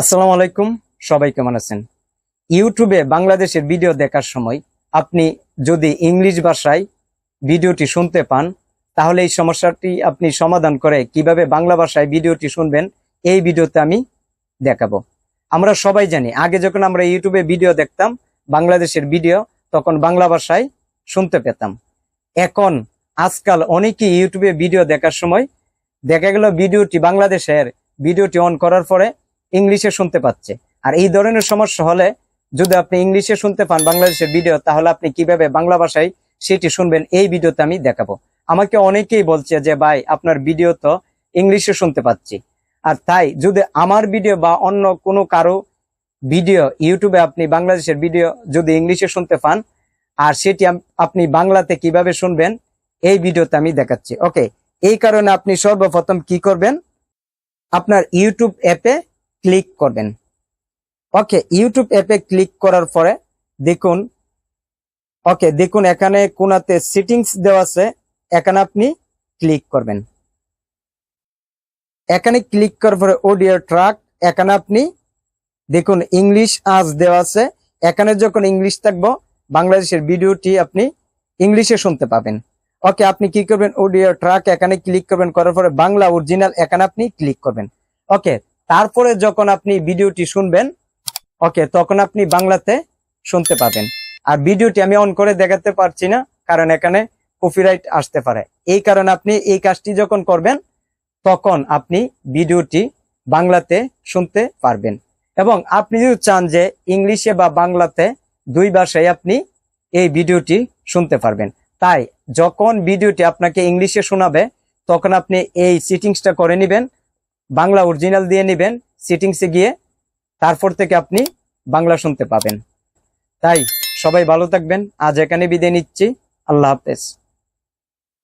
আসসালামু আলাইকুম, সবাই কেমন আছেন? ইউটিউবে বাংলাদেশের ভিডিও দেখার সময় আপনি যদি ইংলিশ ভাষায় ভিডিওটি শুনতে পান, তাহলে এই সমস্যাটি আপনি সমাধান করে কীভাবে বাংলা ভাষায় ভিডিওটি শুনবেন, এই ভিডিওতে আমি দেখাবো। আমরা সবাই জানি, আগে যখন আমরা ইউটিউবে ভিডিও দেখতাম, বাংলাদেশের ভিডিও, তখন বাংলা ভাষায় শুনতে পেতাম। এখন, আজকাল অনেকেই ইউটিউবে ভিডিও দেখার সময়, দেখা গেল ভিডিওটি বাংলাদেশের, ভিডিওটি অন করার পরে ইংলিশে শুনতে পাচ্ছে। আর এই ধরনের সমস্যা হলে যদি আপনি ইংলিশে শুনতে পান বাংলাদেশের ভিডিও, তাহলে আপনি কীভাবে বাংলা ভাষায় সেটি শুনবেন এই ভিডিওতে আমি দেখাবো। আমাকে অনেকেই বলছে যে, ভাই, আপনার ভিডিও তো ইংলিশে শুনতে পাচ্ছি। আর তাই যদি আমার ভিডিও বা অন্য কোনো কারও ভিডিও, ইউটিউবে আপনি বাংলাদেশের ভিডিও যদি ইংলিশে শুনতে পান, আর সেটি আপনি বাংলাতে কীভাবে শুনবেন, এই ভিডিওতে আমি দেখাচ্ছি। ওকে, এই কারণে আপনি সর্বপ্রথম কি করবেন? আপনার ইউটিউব অ্যাপে ক্লিক করবেন। ওকে, ইউটিউব অ্যাপে ক্লিক করার পরে দেখুন, ওকে, দেখুন এখানে কোনাতে সেটিংস দেওয়া আছে, এখানে আপনি ক্লিক করবেন। এখানে ক্লিক করার পরে অডিও ট্রাক, এখানে আপনি দেখুন ইংলিশ আজ দেওয়া আছে, এখানে যখন ইংলিশ থাকব, বাংলাদেশের ভিডিওটি আপনি ইংলিশে শুনতে পাবেন। ওকে, আপনি কি করবেন? অডিও ট্রাক এখানে ক্লিক করবেন, করার পরে বাংলা অরিজিনাল এখানে আপনি ক্লিক করবেন। ওকে তারপরে যখন আপনি ভিডিওটি শুনবেন, ওকে, তখন আপনি বাংলাতে শুনতে পাবেন। আর ভিডিওটি আমি অন করে দেখাতে পারছি না, কারণ এখানে কপিরাইট আসতে পারে। এই কারণে আপনি এই কাজটি যখন করবেন, তখন আপনি ভিডিওটি বাংলাতে শুনতে পারবেন। এবং আপনি যদি চান যে ইংলিশে বা বাংলাতে দুই ভাষায় আপনি এই ভিডিওটি শুনতে পারবেন, তাই যখন ভিডিওটি আপনাকে ইংলিশে শোনাবে, তখন আপনি এই সিটিংসটা করে নেবেন। বাংলা অরিজিনাল দিয়ে নেবেন সিটিংসে গিয়ে তারপর থেকে আপনি বাংলা শুনতে পাবেন। তাই সবাই ভালো থাকবেন। আজ এখানে বিদায় নিচ্ছি। আল্লাহ হাফেজ।